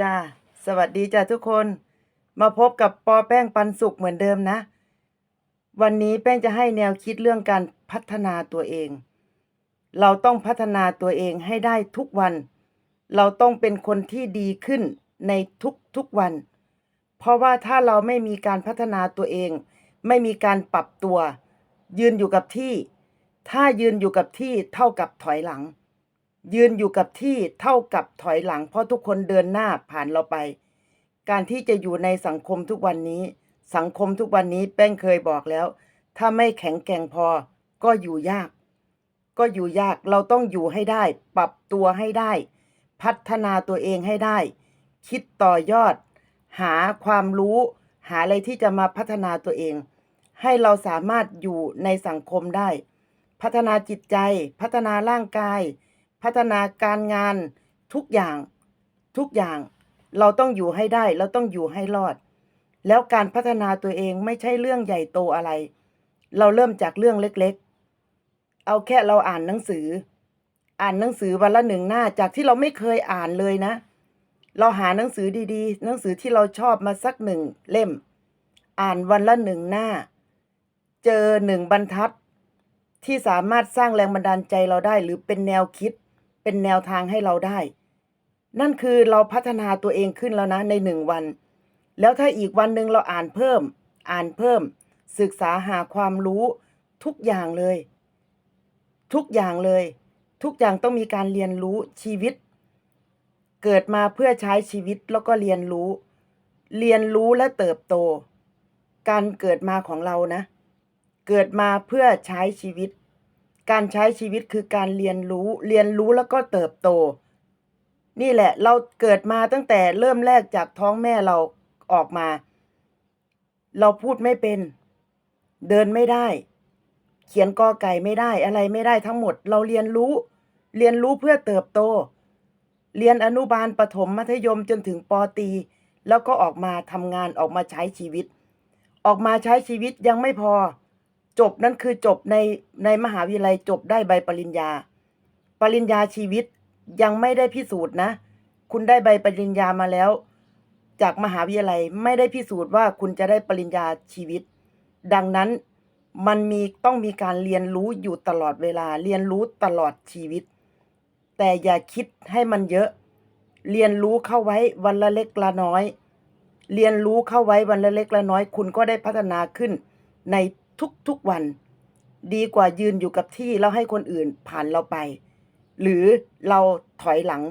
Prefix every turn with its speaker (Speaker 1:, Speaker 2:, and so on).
Speaker 1: จ้าสวัสดีจ้าทุกคน มาพบกับปอแป้งปันสุขเหมือนเดิมนะ วันนี้แป้งจะให้แนวคิดเรื่องการพัฒนาตัวเอง เราต้องพัฒนาตัวเองให้ได้ทุกวัน เราต้องเป็นคนที่ดีขึ้นในทุกทุกวัน เพราะว่าถ้าเราไม่มีการพัฒนาตัวเอง ไม่มีการปรับตัว ยืนอยู่กับที่ ถ้ายืนอยู่กับที่เท่ากับถอยหลัง ยืนอยู่กับที่เท่ากับถอยหลัง เพราะทุกคนเดินหน้าผ่านเราไป การที่จะอยู่ในสังคมทุกวันนี้ สังคมทุกวันนี้แป้งเคยบอกแล้ว ถ้าไม่แข็งแกร่งพอ ก็อยู่ยาก ก็อยู่ยากเราต้องอยู่ให้ได้ ปรับตัวให้ได้ พัฒนาตัวเองให้ได้ คิดต่อยอด หาความรู้ หาอะไรที่จะมาพัฒนาตัวเอง ให้เราสามารถอยู่ในสังคมได้ พัฒนาจิตใจ พัฒนาร่างกาย พัฒนาการงานทุกอย่างทุกอย่าง เราต้องอยู่ให้ได้ เราต้องอยู่ให้รอด แล้วการพัฒนาตัวเองไม่ใช่เรื่องใหญ่โตอะไร เราเริ่มจากเรื่องเล็กๆ เอาแค่เราอ่านหนังสือ อ่านหนังสือวันละหนึ่งหน้าจากที่เราไม่เคยอ่านเลยนะ เราหาหนังสือดีๆ หนังสือที่เราชอบมาสักหนึ่งเล่ม อ่านวันละหนึ่งหน้า เจอหนึ่งบรรทัดที่สามารถสร้างแรงบันดาลใจเราได้หรือเป็นแนวคิด เป็นแนวทางให้เราได้ นั่นคือเราพัฒนาตัวเองขึ้นแล้วนะในหนึ่งวัน แล้วถ้าอีกวันหนึ่งเราอ่านเพิ่ม อ่านเพิ่ม ศึกษาหาความรู้ทุกอย่างเลย ทุกอย่างเลย ทุกอย่างต้องมีการเรียนรู้ชีวิต เกิดมาเพื่อใช้ชีวิตแล้วก็เรียนรู้ เรียนรู้และเติบโต การเกิดมาของเรานะ เกิดมาเพื่อใช้ชีวิต การใช้ชีวิตคือการเรียนรู้ เรียนรู้แล้วก็เติบโต นี่แหละ เราเกิดมาตั้งแต่เริ่มแรกจากท้องแม่เราออกมา เราพูดไม่เป็น เดินไม่ได้ เขียนกอไก่ไม่ได้ อะไรไม่ได้ทั้งหมด เราเรียนรู้ เรียนรู้เพื่อเติบโต เรียนอนุบาลประถมมัธยมจนถึงปตี แล้วก็ออกมาทำงานออกมาใช้ชีวิต ออกมาใช้ชีวิตยังไม่พอ จบนั่นคือจบในในมหาวิทยาลัยจบได้ใบปริญญา ปริญญาชีวิตยังไม่ได้พิสูจน์นะ คุณได้ใบปริญญามาแล้ว จากมหาวิทยาลัยไม่ได้พิสูจน์ว่าคุณจะได้ปริญญาชีวิต ดังนั้นมันมีต้องมีการเรียนรู้อยู่ตลอดเวลาเรียนรู้ตลอดชีวิต แต่อย่าคิดให้มันเยอะ เรียนรู้เข้าไว้วันละเล็กละน้อย เรียนรู้เข้าไว้วันละเล็กละน้อย คุณก็ได้พัฒนาขึ้นใน ทุกๆวัน ดีกว่ายืนอยู่กับที่แล้วให้คนอื่นผ่านเราไป หรือเราถอยหลัง